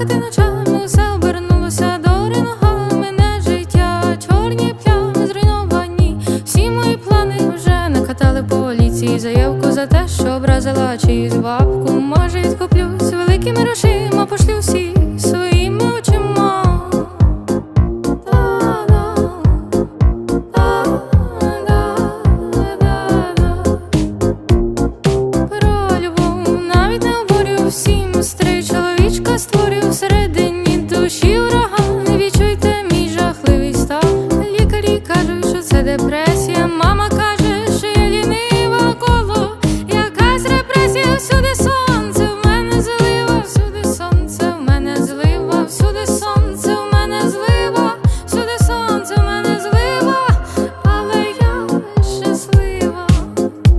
плакати ночами, все обернулося до ногами, мене життя, чорні плями зруйновані. Всі мої плани вже накатали поліції. Заявку за те, що образила чиюсь бабку. Може, відкуплюсь